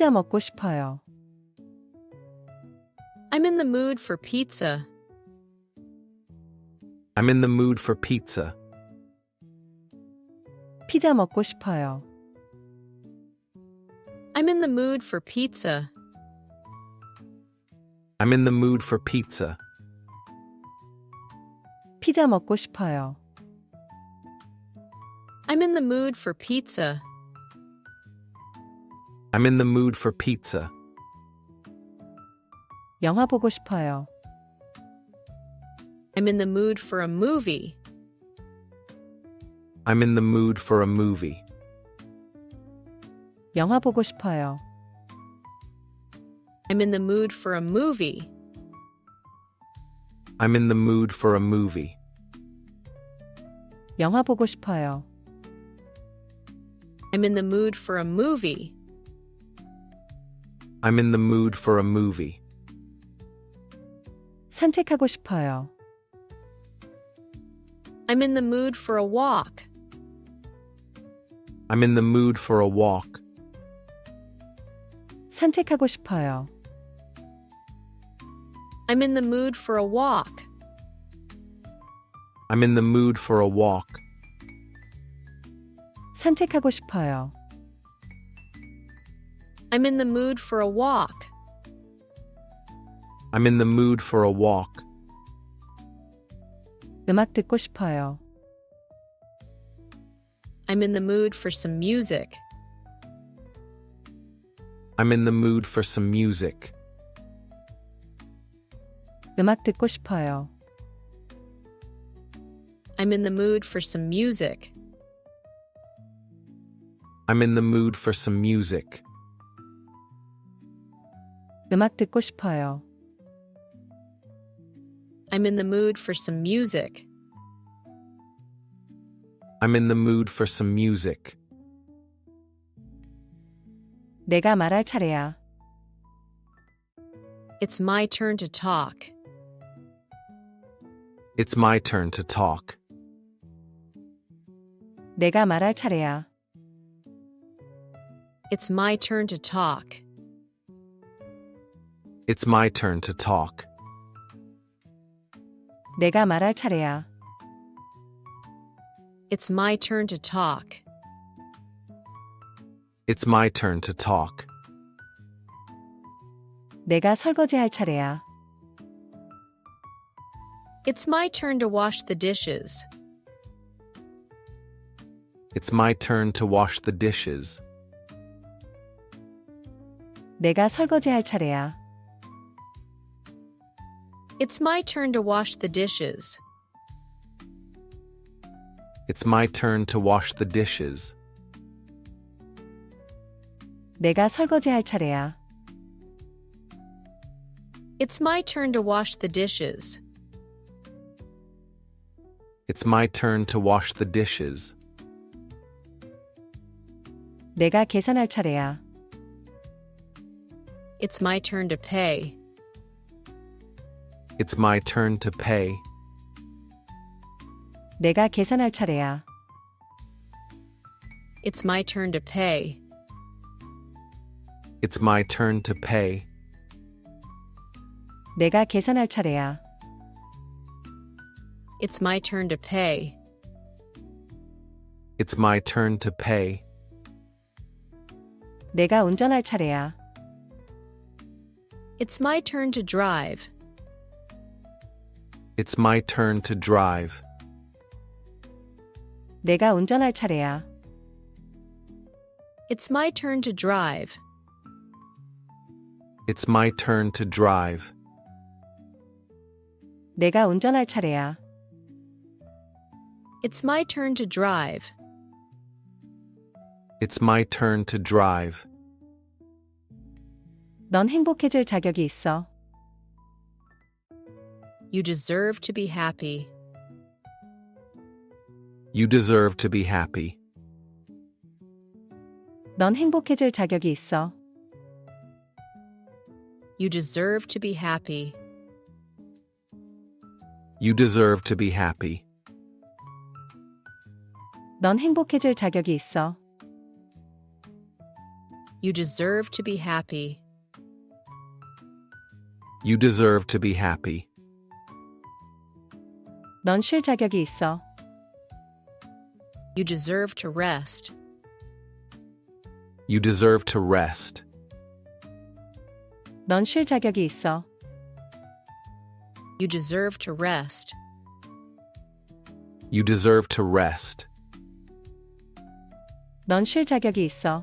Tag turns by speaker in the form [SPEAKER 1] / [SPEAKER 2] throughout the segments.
[SPEAKER 1] 피자 먹고 싶어요.
[SPEAKER 2] I'm in the mood for pizza.
[SPEAKER 3] I'm in the mood for pizza.
[SPEAKER 1] 피자 먹고 싶어요.
[SPEAKER 2] I'm in the mood for pizza.
[SPEAKER 3] I'm in the mood for pizza.
[SPEAKER 1] 피자 먹고 싶어요.
[SPEAKER 2] I'm in the mood for pizza.
[SPEAKER 3] I'm in the mood for pizza.
[SPEAKER 1] 영화 보고 싶어요.
[SPEAKER 2] I'm in the mood for a movie.
[SPEAKER 3] I'm in the mood for a movie.
[SPEAKER 1] 영화 보고 싶어요.
[SPEAKER 2] I'm in the mood for a movie.
[SPEAKER 3] I'm in the mood for a movie.
[SPEAKER 1] 영화 보고 싶어요.
[SPEAKER 2] I'm in the mood for a movie.
[SPEAKER 3] I'm in the mood for a movie.
[SPEAKER 1] 산책하고 싶어요.
[SPEAKER 2] I'm in the mood for a walk.
[SPEAKER 3] I'm in the mood for a walk.
[SPEAKER 1] 산책하고 싶어요.
[SPEAKER 2] I'm in the mood for a walk.
[SPEAKER 3] I'm in the mood for a walk.
[SPEAKER 1] 산책하고 싶어요.
[SPEAKER 2] I'm in the mood for a walk.
[SPEAKER 3] I'm in the mood for a walk.
[SPEAKER 1] 음악 듣고 싶어요.
[SPEAKER 2] I'm in the mood for some music.
[SPEAKER 3] I'm in the mood for some music.
[SPEAKER 1] 음악 듣고 싶어요.
[SPEAKER 2] I'm in the mood for some music.
[SPEAKER 3] I'm in the mood for some music.
[SPEAKER 1] 음악 듣고 싶어요.
[SPEAKER 2] I'm in the mood for some music.
[SPEAKER 3] I'm in the mood for some music.
[SPEAKER 1] 내가 말할 차례야.
[SPEAKER 2] It's my turn to talk.
[SPEAKER 3] It's my turn to talk.
[SPEAKER 1] 내가 말할 차례야.
[SPEAKER 2] It's my turn to talk.
[SPEAKER 3] It's my turn to talk.
[SPEAKER 1] 내가 말할 차례야.
[SPEAKER 2] It's my turn to talk.
[SPEAKER 3] It's my turn to talk.
[SPEAKER 1] 내가 설거지할 차례야.
[SPEAKER 2] It's my turn to wash the dishes.
[SPEAKER 3] It's my turn to wash the dishes.
[SPEAKER 1] 내가 설거지할 차례야.
[SPEAKER 2] It's my turn to wash the dishes.
[SPEAKER 3] It's my turn to wash the dishes.
[SPEAKER 1] 내가 설거지할 차례야.
[SPEAKER 2] It's my turn to wash the dishes.
[SPEAKER 3] It's my turn to wash the dishes.
[SPEAKER 1] 내가 계산할 차례야.
[SPEAKER 2] It's my turn to pay.
[SPEAKER 3] It's my turn to pay.
[SPEAKER 1] 내가 계산할 차례야.
[SPEAKER 2] It's my turn to pay.
[SPEAKER 3] It's my turn to pay.
[SPEAKER 1] 내가 계산할 차례야.
[SPEAKER 2] It's my turn to pay.
[SPEAKER 3] It's my turn to pay.
[SPEAKER 1] 내가 운전할 차례야.
[SPEAKER 2] It's my turn to drive.
[SPEAKER 3] It's my turn to drive.
[SPEAKER 1] 내가 운전할 차례야.
[SPEAKER 2] It's my turn to drive.
[SPEAKER 3] It's my turn to drive.
[SPEAKER 1] 내가 운전할 차례야.
[SPEAKER 2] It's my turn to drive.
[SPEAKER 3] It's my turn to drive.
[SPEAKER 1] 넌 행복해질 자격이 있어.
[SPEAKER 2] You deserve to be happy.
[SPEAKER 3] You deserve to be happy.
[SPEAKER 1] 넌 행복해질 자격이 있어.
[SPEAKER 2] You deserve to be happy.
[SPEAKER 3] You deserve to be happy.
[SPEAKER 1] 넌 행복해질 자격이 있어.
[SPEAKER 2] You deserve to be happy.
[SPEAKER 3] You deserve to be happy.
[SPEAKER 1] 넌 쉴 자격이 있어.
[SPEAKER 2] You deserve to rest.
[SPEAKER 3] You deserve to rest.
[SPEAKER 1] 넌 쉴 자격이 있어.
[SPEAKER 2] You deserve to rest.
[SPEAKER 3] You deserve to rest.
[SPEAKER 1] 넌 쉴 자격이 있어.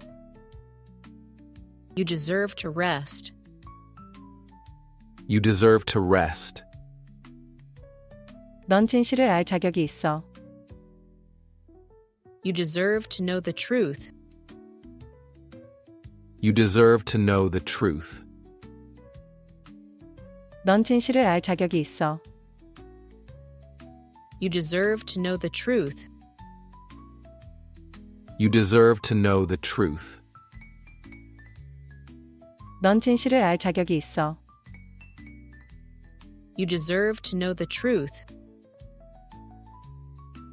[SPEAKER 2] You deserve to rest.
[SPEAKER 3] You deserve to rest.
[SPEAKER 1] 넌 진실을 알 자격이 있어.
[SPEAKER 2] You deserve to know the truth.
[SPEAKER 3] You deserve to know the truth.
[SPEAKER 1] 넌 진실을 알 자격이 있어.
[SPEAKER 2] You deserve to know the truth.
[SPEAKER 3] You deserve to know the truth.
[SPEAKER 1] 넌 진실을 알 자격이 있어.
[SPEAKER 2] You deserve to know the truth.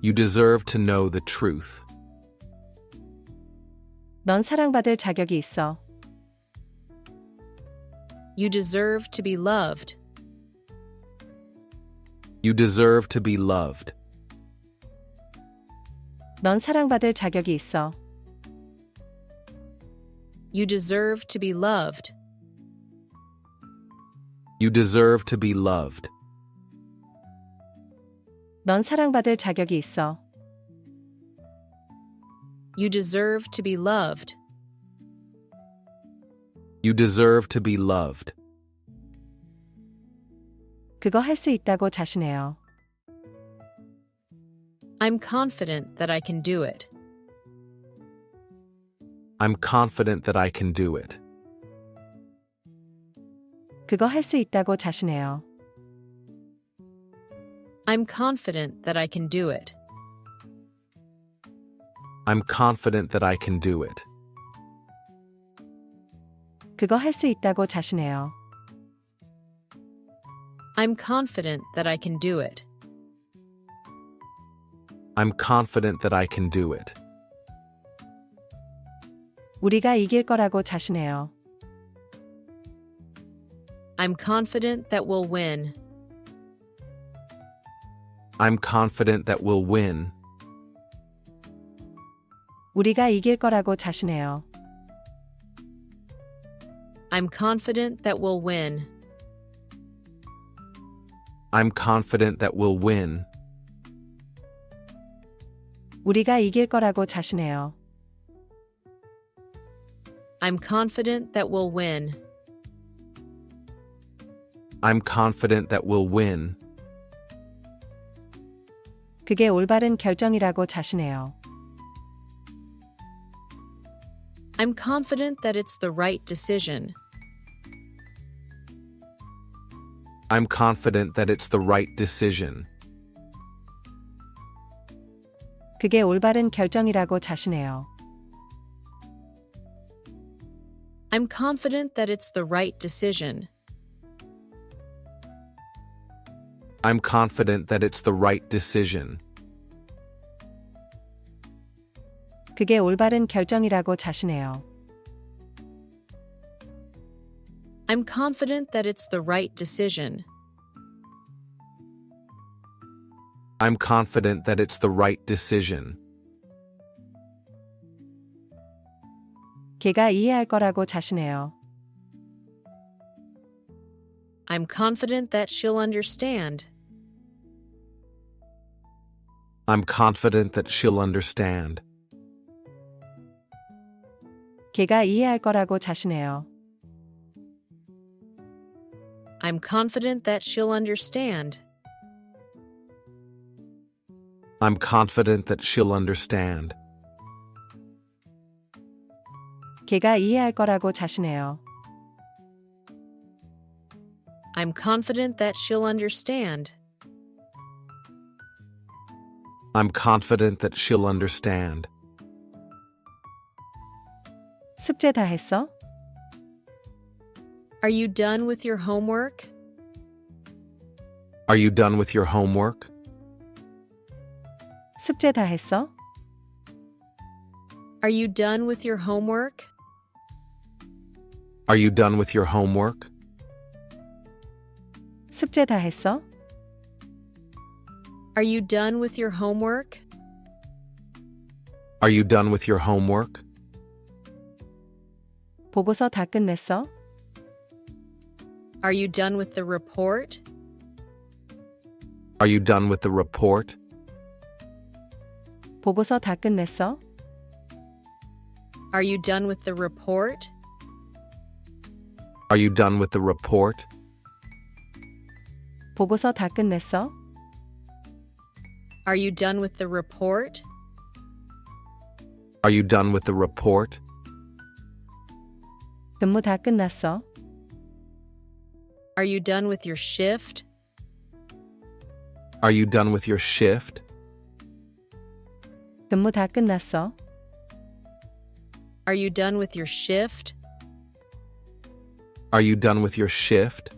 [SPEAKER 3] You deserve to know the truth.
[SPEAKER 1] 넌 사랑받을 자격이 있어.
[SPEAKER 2] You deserve to be loved.
[SPEAKER 3] You deserve to be loved.
[SPEAKER 1] 넌 사랑받을 자격이 있어.
[SPEAKER 2] You deserve to be loved.
[SPEAKER 3] You deserve to be loved.
[SPEAKER 1] 넌 사랑받을 자격이 있어.
[SPEAKER 2] You deserve to be loved.
[SPEAKER 3] You deserve to be loved.
[SPEAKER 1] 그거 할 수 있다고 자신해요.
[SPEAKER 2] I'm confident that I can do it.
[SPEAKER 3] I'm confident that I can do it.
[SPEAKER 1] 그거 할 수 있다고 자신해요.
[SPEAKER 2] I'm confident that I can do it.
[SPEAKER 3] I'm confident that I can do it.
[SPEAKER 1] 그거 할 수 있다고 자신해요.
[SPEAKER 2] I'm confident that I can do it.
[SPEAKER 3] I'm confident that I can do it.
[SPEAKER 1] 우리가 이길 거라고 자신해요.
[SPEAKER 2] I'm confident that we'll win.
[SPEAKER 3] I'm confident that we'll win.
[SPEAKER 1] 우리가 이길 거라고 자신해요.
[SPEAKER 2] I'm confident that we'll win.
[SPEAKER 3] I'm confident that we'll win.
[SPEAKER 1] 우리가 이길 거라고 자신해요.
[SPEAKER 2] I'm confident that we'll win.
[SPEAKER 3] I'm confident that we'll win.
[SPEAKER 1] 그게 올바른 결정이라고 자신해요.
[SPEAKER 2] I'm confident that it's the right decision.
[SPEAKER 3] I'm confident that it's the right decision.
[SPEAKER 1] 그게 올바른 결정이라고 자신해요.
[SPEAKER 2] I'm confident that it's the right decision.
[SPEAKER 3] I'm confident that it's the right decision.
[SPEAKER 1] 그게 올바른 결정이라고 자신해요.
[SPEAKER 2] I'm confident that it's the right decision.
[SPEAKER 3] I'm confident that it's the right decision.
[SPEAKER 1] 걔가 이해할 거라고 자신해요.
[SPEAKER 2] I'm confident that she'll understand.
[SPEAKER 3] I'm confident that she'll understand.
[SPEAKER 1] 걔가 이해할 거라고 자신해요.
[SPEAKER 2] I'm confident that she'll understand.
[SPEAKER 3] I'm confident that she'll understand.
[SPEAKER 1] 걔가 이해할 거라고 자신해요.
[SPEAKER 2] I'm confident that she'll understand.
[SPEAKER 3] I'm confident that she'll understand.
[SPEAKER 1] 숙제 다 했어?
[SPEAKER 2] Are you done with your homework?
[SPEAKER 3] Are you done with your homework?
[SPEAKER 1] 숙제 다 했어?
[SPEAKER 2] Are you done with your homework?
[SPEAKER 3] Are you done with your homework?
[SPEAKER 1] 숙제 다 했어?
[SPEAKER 2] Are you done with your homework?
[SPEAKER 3] Are you done with your homework?
[SPEAKER 1] 보고서 다 끝냈어?
[SPEAKER 2] Are you done with the report?
[SPEAKER 3] Are you done with the report?
[SPEAKER 1] 보고서 다 끝냈어?
[SPEAKER 2] Are you done with the report?
[SPEAKER 3] Are you done with the report?
[SPEAKER 1] 보고서 다 끝냈어?
[SPEAKER 2] Are you done with the report?
[SPEAKER 3] Are you done with the report?
[SPEAKER 1] 근무 다 끝났어?
[SPEAKER 2] Are you done with your shift?
[SPEAKER 3] Are you done with your shift?
[SPEAKER 1] 근무 다 끝났어?
[SPEAKER 2] Are you done with your shift?
[SPEAKER 3] Are you done with your shift?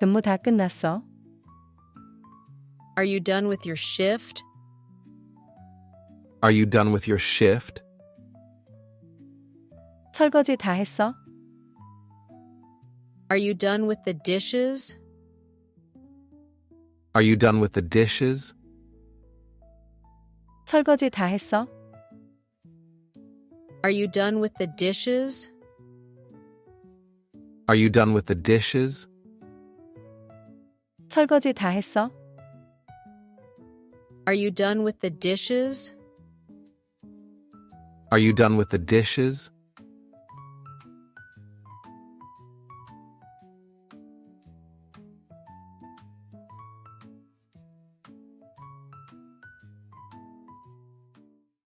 [SPEAKER 1] 근무 다 끝났어?
[SPEAKER 2] Are you done with your shift?
[SPEAKER 3] Are you done with your shift?
[SPEAKER 1] 설거지 다 했어?
[SPEAKER 2] Are you done with the dishes?
[SPEAKER 3] Are you done with the dishes?
[SPEAKER 1] 설거지 다 했어?
[SPEAKER 2] Are you done with the dishes?
[SPEAKER 3] Are you done with the dishes?
[SPEAKER 1] 설거지 다 했어?
[SPEAKER 2] Are you done with the dishes?
[SPEAKER 3] Are you done with the dishes?